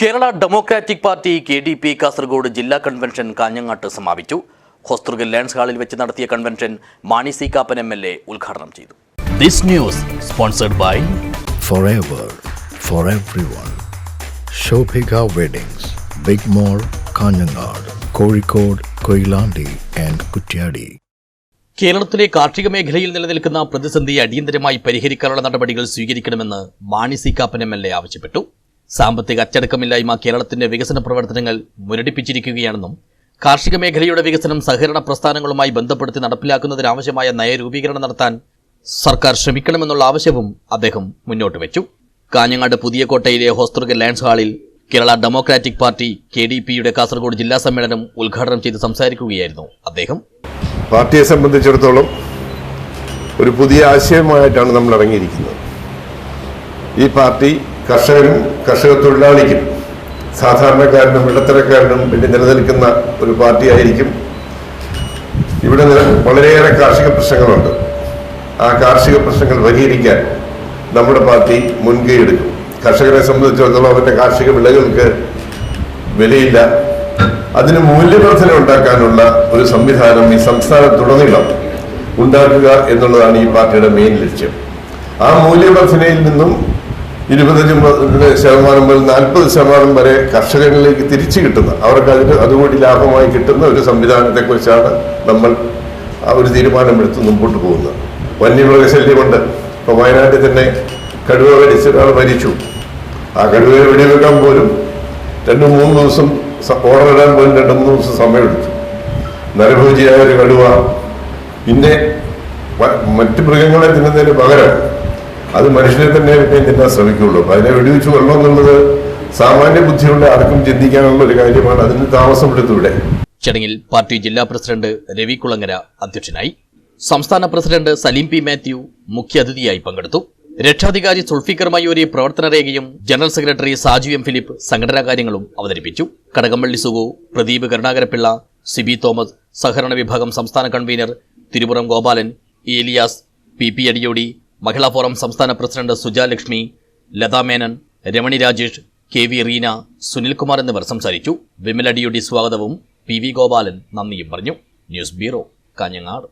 Kerala democratic party K D P Kasaragod ജില്ലാ convention കാഞ്ഞങ്ങാട്ട് സമാപിച്ചു. ഹോസ്തൃഗൽ ലാൻഡ്സ് ഹാളിൽ വെച്ച് നടത്തിയ convention Mani C Kappan M L A ഉദ്ഘാടനം ചെയ്തു. This news sponsored by forever for everyone Shobhika weddings big mall Kanhangad Kozhikode Koyilandy and Kuttiady കേരളത്തിലെ കാർഷിക മേഖലയിൽ നിലനിൽക്കുന്ന പ്രതിസന്ധി അടിയന്തരമായി പരിഹരിക്കാനുള്ള നടപടികൾ സ്വീകരിക്കണമെന്ന് Mani C Kappan M L A ആവശ്യപ്പെട്ടു. സാമ്പത്തിക അച്ചടക്കമില്ലായ്മ കേരളത്തിന്റെ വികസന പ്രവർത്തനങ്ങൾ മുരടിപ്പിച്ചിരിക്കുകയാണെന്നും കാർഷിക മേഖലയുടെ വികസനം സഹകരണ പ്രസ്ഥാനങ്ങളുമായി ബന്ധപ്പെടുത്തി നടപ്പിലാക്കുന്നതിനാവശ്യമായ നയരൂപീകരണം നടത്താൻ സർക്കാർ ശ്രമിക്കണമെന്നുള്ള ആവശ്യവും അദ്ദേഹം മുന്നോട്ട് വെച്ചു. കാഞ്ഞങ്ങാട് പുതിയ കോട്ടയിലെ ഹോസ്തുർഗ ലാൻഡ്സ് ഹാളിൽ Kerala democratic party K D പിയുടെ കാസർഗോഡ് ജില്ലാ സമ്മേളനം ഉദ്ഘാടനം ചെയ്ത് സംസാരിക്കുകയായിരുന്നു അദ്ദേഹം. പാർട്ടിയെ സംബന്ധിച്ചിടത്തോളം ഒരു പുതിയ ആശയമായിട്ടാണ് നമ്മൾ ഇറങ്ങിയിരിക്കുന്നത്. ഈ പാർട്ടി കർഷകനും കർഷക തൊഴിലാളിക്കും സാധാരണക്കാരനും ഇടത്തരക്കാരനും വേണ്ടി നിലനിൽക്കുന്ന ഒരു പാർട്ടിയായിരിക്കും ഇവിടെ വളരെയേറെ കാർഷിക പ്രശ്നങ്ങളുണ്ട്. ആ കാർഷിക പ്രശ്നങ്ങൾ പരിഹരിക്കാൻ നമ്മുടെ പാർട്ടി മുൻകൈ എടുക്കും. കർഷകരെ സംബന്ധിച്ചിടത്തോളം അവരുടെ കാർഷിക വിളകൾക്ക് വിലയില്ല. അതിന് മൂല്യവർദ്ധന ഉണ്ടാക്കാനുള്ള ഒരു സംവിധാനം ഈ സംസ്ഥാനത്തുടനീളം ഉണ്ടാക്കുക എന്നുള്ളതാണ് ഈ പാർട്ടിയുടെ മെയിൻ ലക്ഷ്യം. ആ മൂല്യവർദ്ധനയിൽ നിന്നും ഇരുപത്തഞ്ച് ശതമാനം മുതൽ നാൽപ്പത് ശതമാനം വരെ കർഷകരിലേക്ക് തിരിച്ചു കിട്ടുന്ന അവർക്ക് അതിന് അതുകൂടി ലാഭമായി കിട്ടുന്ന ഒരു സംവിധാനത്തെക്കുറിച്ചാണ് നമ്മൾ ആ ഒരു തീരുമാനമെടുത്ത് മുമ്പോട്ട് പോകുന്നത്. വന്യമൃഗശല്യമുണ്ട് ഇപ്പോൾ വയനാട്ടിൽ തന്നെ കടുവ കടിച്ച ഒരാൾ മരിച്ചു. ആ കടുവയെ വെടിവെക്കാൻ പോലും രണ്ട് മൂന്ന് ദിവസം ഓർഡർ ഇടാൻ പോലും രണ്ട് മൂന്ന് ദിവസം സമയമെടുത്തു. നരഭോജിയായ ഒരു കടുവ പിന്നെ മറ്റ് മൃഗങ്ങളെ തിന്നുന്നതിന് പകരം അത് മനുഷ്യനെ തന്നെ പിന്നെ തിന്നാൻ ശ്രമിക്കുള്ളൂ. അതിനെ വെടിവെച്ച് കൊല്ലണം എന്നുള്ളത് സാമാന്യ ബുദ്ധിയുള്ള ആർക്കും ചിന്തിക്കാനുള്ള ഒരു കാര്യമാണ്. അതിന് താമസമെടുത്തു ഇവിടെ ചടങ്ങിൽ പാർട്ടി ജില്ലാ പ്രസിഡന്റ് രവി കുളങ്ങര അധ്യക്ഷനായി. സംസ്ഥാന പ്രസിഡന്റ് സലീം പി മാത്യു മുഖ്യാതിഥിയായി പങ്കെടുത്തു. രക്ഷാധികാരി സുൾഫിക്കർ മയൂരി പ്രവർത്തന രേഖയും general secretary Saju M Philip സംഘടനാ കാര്യങ്ങളും അവതരിപ്പിച്ചു. കടകംപള്ളി സുഗു പ്രദീപ് കരുണാകരപ്പിള്ള സിബി തോമസ് സഹകരണ വിഭാഗം സംസ്ഥാന convener Thirupuram Gopalan Elias P P Adiyodi Mahila forum സംസ്ഥാന president Sujalakshmi Latha Menon Ramani Rajesh K V Reena Sunilkumar എന്നിവർ സംസാരിച്ചു. വിമലടിയുടെ സ്വാഗതവും പി വി ഗോപാലൻ നന്ദിയും പറഞ്ഞു. News bureau Kanhangad.